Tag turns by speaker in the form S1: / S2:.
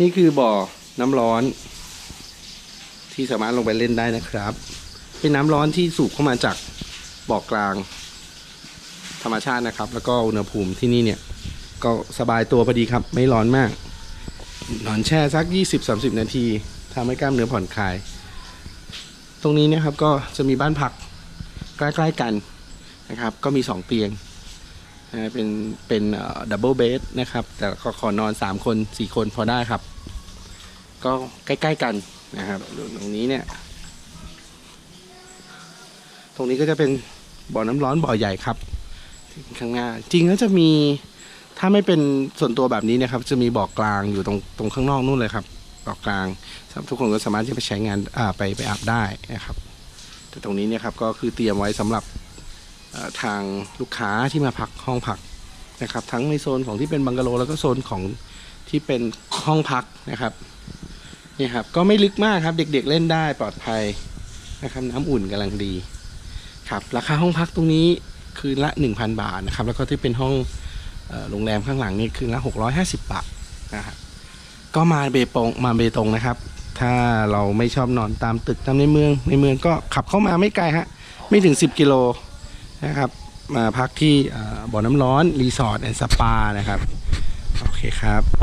S1: นี่คือบ่อน้ำร้อน ที่สามารถลงไปเล่นได้นะครับ เป็นน้ำร้อนที่สูบเข้ามาจากบ่อกลาง ธรรมชาตินะครับ แล้วก็อุณหภูมิที่นี่เนี่ย ก็สบายตัวพอดีครับ ไม่ร้อนมากนอนแช่สัก 20-30 นาทีทำให้กล้ามเนื้อผ่อนคลาย ตรงนี้นะครับก็จะมีบ้านพักใกล้ๆกันนะครับ ก็มี 2 เตียง นะเป็นเป็นดับเบิลเบดนะครับ แต่ก็ขอนอน 3 คน 4 คนพอได้ครับ ก็ใกล้ๆกันนะครับตรงนี้เนี่ย ตรงนี้ก็จะเป็นบ่อน้ำร้อนบ่อใหญ่ครับข้างหน้าจริงแล้วจะมีถ้าไม่เป็นส่วนตัวแบบนี้นะครับ จะมีบ่อกลางอยู่ตรงตรงข้างนอกนู่นเลยครับบ่อกลางทุกคนก็สามารถที่จะไปใช้งานไปไปอาบได้นะครับ แต่ตรงนี้เนี่ยครับก็คือเตรียมไว้สำหรับ ทางลูกค้าที่มาพักห้องพักนะครับ ทั้งในโซนของที่เป็นบังกะโลแล้วก็โซนของที่เป็นห้องพักนะครับนี่ครับก็ไม่ลึกมากครับ เด็กๆเล่นได้ปลอดภัยนะครับ น้ำอุ่นกำลังดีครับราคาห้องพักตรงนี้คืนละ 1,000 บาทนะครับ แล้วก็ที่เป็นห้องโรงแรมข้างหลังนี่คืนละ 650 บาทนะครับก็มาเบตงมาเบตงนะครับ ถ้าเราไม่ชอบนอนตามตึกตามในเมืองในเมืองก็ขับเข้ามาไม่ไกลฮะไม่ถึง 10 กิโล นะครับ มาพักที่บ่อน้ำร้อนรีสอร์ทแอนด์สปานะครับ โอเคครับ